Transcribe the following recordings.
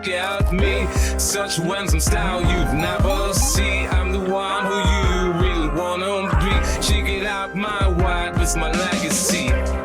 look at me. Such and style you'd never see. I'm the one who you really wanna be. Check it out, my wife, it's my legacy.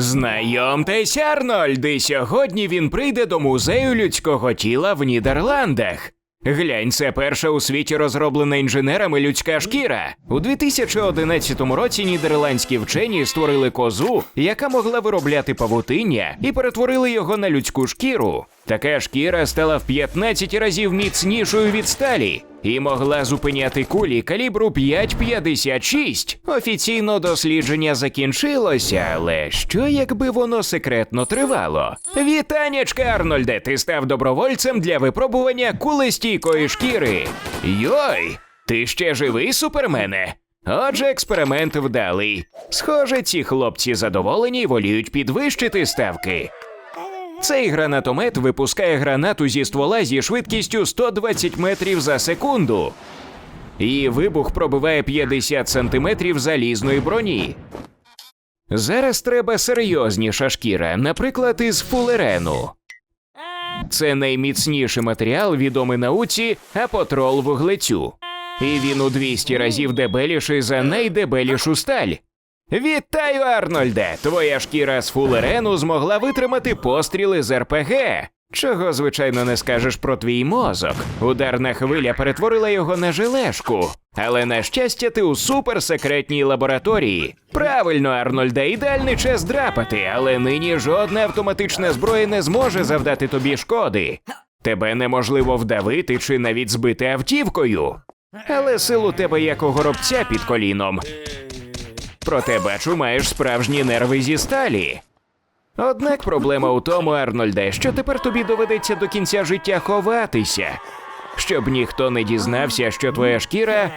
Знайомтесь, Арнольд, і сьогодні він прийде до музею людського тіла в Нідерландах. Глянь, це перша у світі розроблена інженерами людська шкіра. У 2011 році нідерландські вчені створили козу, яка могла виробляти павутиння, і перетворили його на людську шкіру. Така шкіра стала в 15 разів міцнішою від сталі і могла зупиняти кулі калібру 5,56. Офіційно дослідження закінчилося, але що якби воно секретно тривало? Вітанечка, Арнольде, ти став добровольцем для випробування кулестійкої шкіри. Йой, ти ще живий, супермене? Отже, експеримент вдалий. Схоже, ці хлопці задоволені й воліють підвищити ставки. Цей гранатомет випускає гранату зі ствола зі швидкістю 120 метрів за секунду. Її вибух пробиває 50 сантиметрів залізної броні. Зараз треба серйозніша шкіра, наприклад, із фулерену. Це найміцніший матеріал, відомий науці апотрол вуглецю. І він у 200 разів дебеліший за найдебелішу сталь. Вітаю, Арнольде! Твоя шкіра з фулерену змогла витримати постріли з РПГ. Чого, звичайно, не скажеш про твій мозок. Ударна хвиля перетворила його на желешку. Але на щастя, ти у суперсекретній лабораторії. Правильно, Арнольде, ідеальний час драпати, але нині жодна автоматична зброя не зможе завдати тобі шкоди. Тебе неможливо вдавити чи навіть збити автівкою. Але сил у тебе як у горобця під коліном. Проте бачу, маєш справжні нерви зі сталі. Однак проблема у тому, Арнольде, що тепер тобі доведеться до кінця життя ховатися, щоб ніхто не дізнався, що твоя шкіра.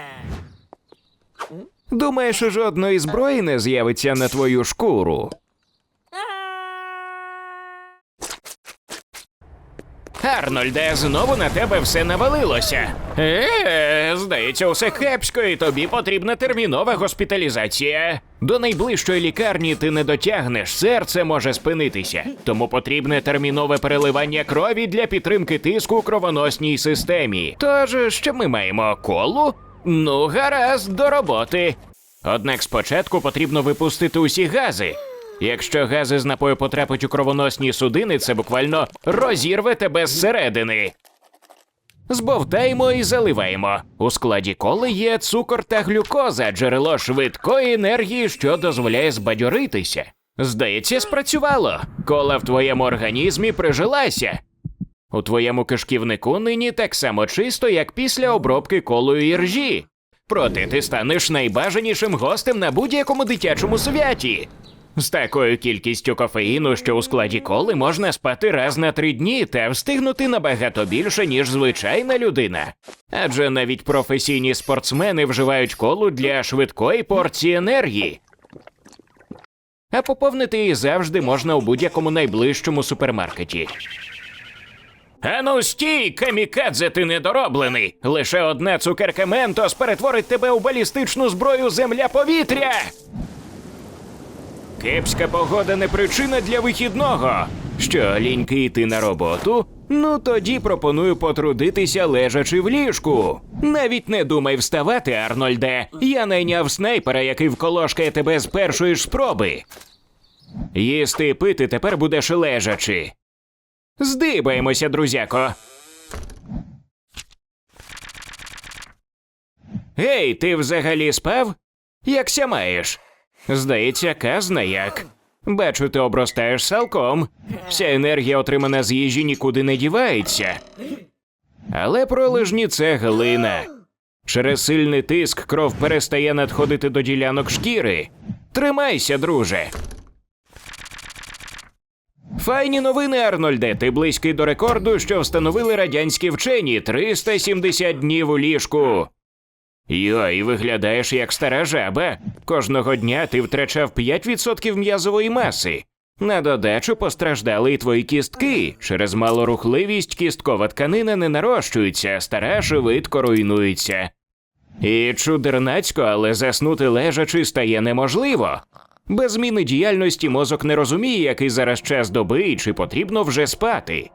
Думаєш, жодної зброї не з'явиться на твою шкуру. Арнольде, знову на тебе все навалилося. Е, здається, усе кепсько, і тобі потрібна термінова госпіталізація. До найближчої лікарні ти не дотягнеш, серце може спинитися. Тому потрібне термінове переливання крові для підтримки тиску у кровоносній системі. Тож, що ми маємо колу? Ну, гаразд, до роботи. Однак спочатку потрібно випустити усі гази. Якщо гази з напою потрапить у кровоносні судини, це буквально розірве тебе зсередини. Збовтаємо і заливаємо. У складі коли є цукор та глюкоза, джерело швидкої енергії, що дозволяє збадьоритися. Здається, спрацювало. Кола в твоєму організмі прижилася. У твоєму кишківнику нині так само чисто, як після обробки колою іржі. Проте ти станеш найбажанішим гостем на будь-якому дитячому святі. З такою кількістю кофеїну, що у складі коли можна спати раз на три дні та встигнути набагато більше, ніж звичайна людина. Адже навіть професійні спортсмени вживають колу для швидкої порції енергії. А поповнити її завжди можна у будь-якому найближчому супермаркеті. Ану стій, камікадзе, ти недороблений! Лише одна цукерка Ментос перетворить тебе у балістичну зброю земля-повітря! Кепська погода не причина для вихідного. Що, ліньки йти на роботу? Ну тоді пропоную потрудитися лежачи в ліжку. Навіть не думай вставати, Арнольде. Я найняв снайпера, який вколошкає тебе з першої ж спроби. Їсти і пити тепер будеш лежачи. Здибаємося, друзяко. Гей, ти взагалі спав? Якся маєш? Здається, казна як. Бачу, ти обростаєш салком. Вся енергія, отримана з їжі, нікуди не дівається. Але пролежні це глина. Через сильний тиск кров перестає надходити до ділянок шкіри. Тримайся, друже. Файні новини, Арнольде. Ти близький до рекорду, що встановили радянські вчені 370 днів у ліжку. Йой, виглядаєш як стара жаба. Кожного дня ти втрачав 5% м'язової маси. На додачу постраждали і твої кістки. Через малорухливість кісткова тканина не нарощується, стара швидко руйнується. І чудернацько, але заснути лежачи стає неможливо. Без зміни діяльності мозок не розуміє, який зараз час доби і чи потрібно вже спати.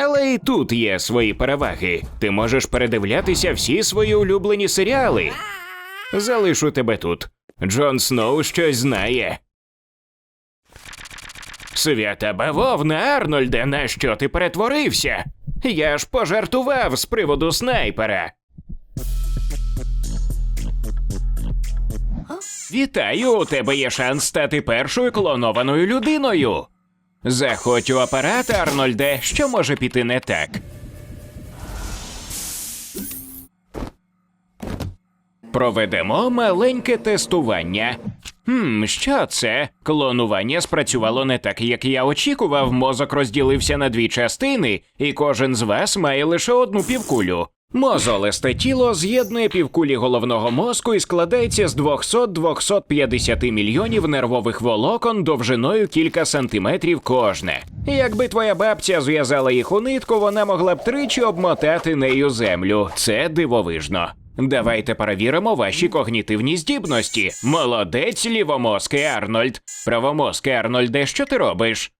Але і тут є свої переваги. Ти можеш передивлятися всі свої улюблені серіали. Залишу тебе тут. Джон Сноу щось знає. Свята бавовна, Арнольде, на що ти перетворився? Я ж пожартував з приводу снайпера. Вітаю, у тебе є шанс стати першою клонованою людиною. Заходь у апарат, Арнольде, що може піти не так. Проведемо маленьке тестування. Хм, що це? Клонування спрацювало не так, як я очікував. Мозок розділився на дві частини, і кожен з вас має лише одну півкулю. Мозолисте тіло з'єднує півкулі головного мозку і складається з 200-250 мільйонів нервових волокон довжиною кілька сантиметрів кожне. Якби твоя бабця зв'язала їх у нитку, вона могла б тричі обмотати нею землю. Це дивовижно. Давайте перевіримо ваші когнітивні здібності. Молодець, лівомозкий Арнольд. Правомозкий Арнольде, що ти робиш?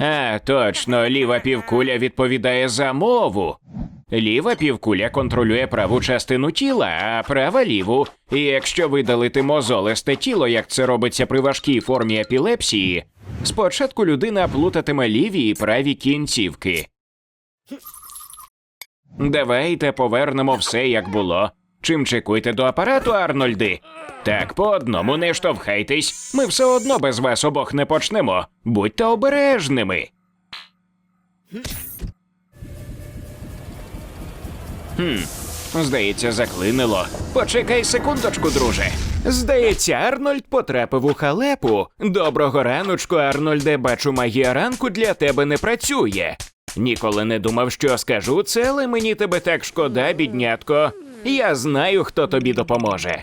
А, точно, ліва півкуля відповідає за мову. Ліва півкуля контролює праву частину тіла, а права ліву. І якщо видалити мозолисте тіло, як це робиться при важкій формі епілепсії, спочатку людина плутатиме ліві і праві кінцівки. Давайте повернемо все як було. Чим чекуйте до апарату, Арнольди? Так, по одному не штовхайтесь. Ми все одно без вас обох не почнемо. Будьте обережними. Хм, здається, заклинило. Почекай секундочку, друже. Здається, Арнольд потрапив у халепу. Доброго раночку, Арнольде. Бачу, магія ранку для тебе не працює. Ніколи не думав, що скажу це, але мені тебе так шкода, біднятко. Я знаю, хто тобі допоможе.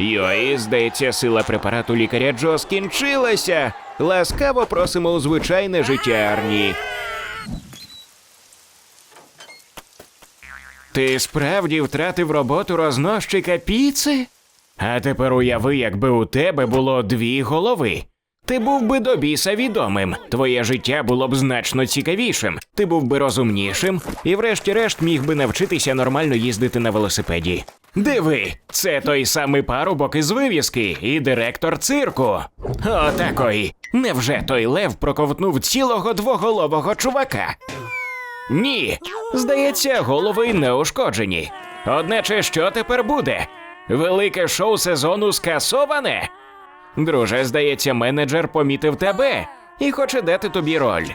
Йой, здається, сила препарату лікаря Джо скінчилася. Ласкаво просимо у звичайне життя Арні. Ти справді втратив роботу рознощика піци? А тепер уяви, якби у тебе було дві голови. Ти був би до біса відомим, твоє життя було б значно цікавішим, ти був би розумнішим і, врешті-решт, міг би навчитися нормально їздити на велосипеді. Диви, це той самий парубок із вивіски і директор цирку. О, такої. Невже той лев проковтнув цілого двоголового чувака? Ні. Здається, голови не ушкоджені. Одначе, що тепер буде? Велике шоу сезону скасоване? Друже, здається, менеджер помітив тебе і хоче дати тобі роль.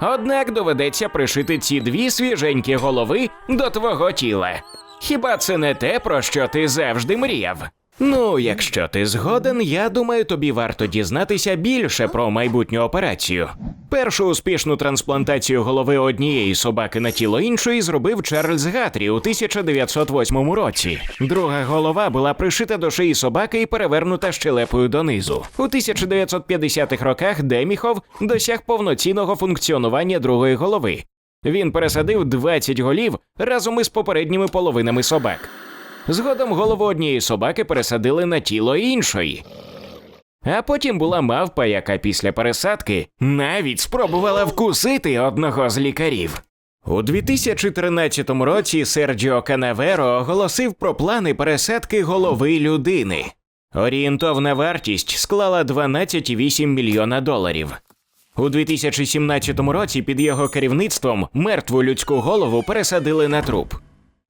Однак доведеться пришити ці дві свіженькі голови до твого тіла. Хіба це не те, про що ти завжди мріяв? Ну, якщо ти згоден, я думаю, тобі варто дізнатися більше про майбутню операцію. Першу успішну трансплантацію голови однієї собаки на тіло іншої зробив Чарльз Гатрі у 1908 році. Друга голова була пришита до шиї собаки і перевернута щелепою донизу. У 1950-х роках Деміхов досяг повноцінного функціонування другої голови. Він пересадив 20 голів разом із попередніми половинами собак. Згодом голову однієї собаки пересадили на тіло іншої. А потім була мавпа, яка після пересадки навіть спробувала вкусити одного з лікарів. У 2013 році Серджіо Канаверо оголосив про плани пересадки голови людини. Орієнтовна вартість склала 12,8 мільйона доларів. У 2017 році під його керівництвом мертву людську голову пересадили на труп.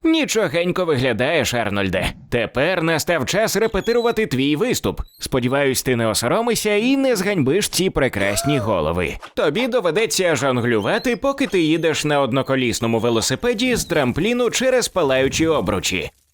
Нічогенько виглядаєш, Арнольде. Тепер настав час репетирувати твій виступ. Сподіваюсь, ти не осоромишся і не зганьбиш ці прекрасні голови. Тобі доведеться жонглювати, поки ти їдеш на одноколісному велосипеді з трампліну через палаючі обручі.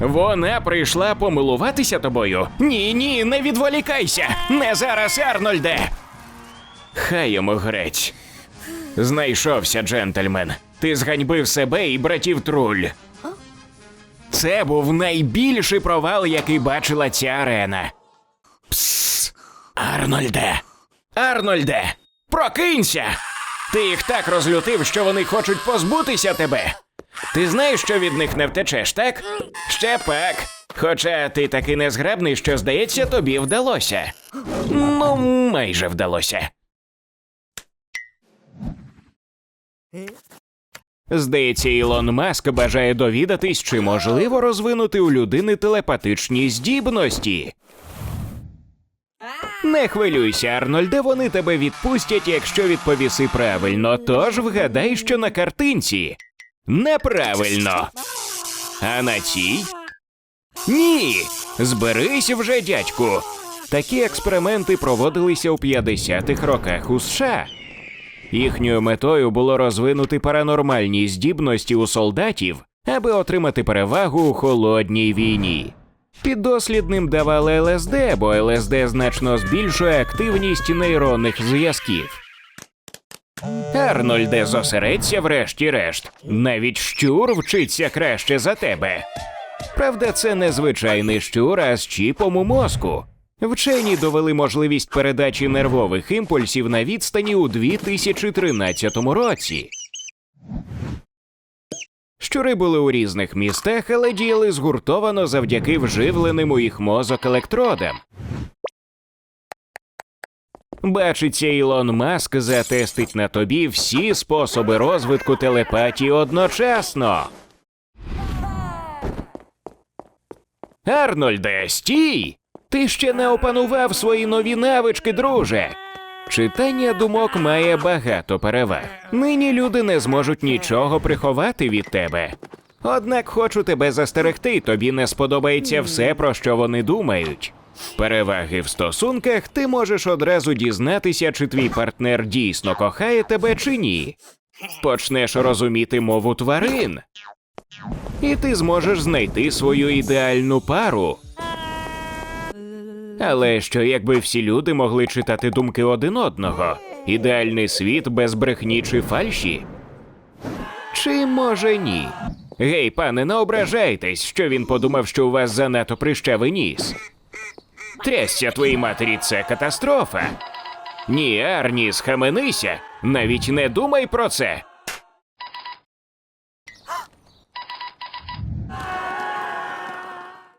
Вона прийшла помилуватися тобою? Ні, ні, не відволікайся! Не зараз, Арнольде! Хай йому грець. Знайшовся, джентльмен. Ти зганьбив себе і братів труль. Це був найбільший провал, який бачила ця арена. Псс! Арнольде! Арнольде! Прокинься! Ти їх так розлютив, що вони хочуть позбутися тебе. Ти знаєш, що від них не втечеш, так? Ще пак. Хоча ти такий незграбний, що, здається, тобі вдалося. Ну, майже вдалося. Здається, Ілон Маск бажає довідатись, чи можливо розвинути у людини телепатичні здібності. Не хвилюйся, Арнольде, вони тебе відпустять, якщо відповіси правильно. Тож вгадай, що на картинці. Неправильно. А на цій? Ні. Зберись вже, дядьку. Такі експерименти проводилися у 50-х роках у США. Їхньою метою було розвинути паранормальні здібності у солдатів, аби отримати перевагу у холодній війні. Піддослідним давали ЛСД, бо ЛСД значно збільшує активність нейронних зв'язків. Арнольде, зосередься врешті-решт. Навіть щур вчиться краще за тебе. Правда, це не звичайний щур, а з чіпом у мозку. Вчені довели можливість передачі нервових імпульсів на відстані у 2013 році. Щури були у різних містах, але діяли згуртовано завдяки вживленим у їх мозок електродам. Бачиться, Ілон Маск затестить на тобі всі способи розвитку телепатії одночасно. Арнольде, стій! Ти ще не опанував свої нові навички, друже. Читання думок має багато переваг. Нині люди не зможуть нічого приховати від тебе. Однак хочу тебе застерегти, тобі не сподобається все, про що вони думають. Переваги в стосунках ти можеш одразу дізнатися, чи твій партнер дійсно кохає тебе чи ні. Почнеш розуміти мову тварин. І ти зможеш знайти свою ідеальну пару. Але що якби всі люди могли читати думки один одного? Ідеальний світ без брехні чи фальші? Чи може ні? Гей, пане, не ображайтесь, що він подумав, що у вас занадто прищавий ніс. Трясся твоїй матері це катастрофа. Ні, Арні, схаменися. Навіть не думай про це.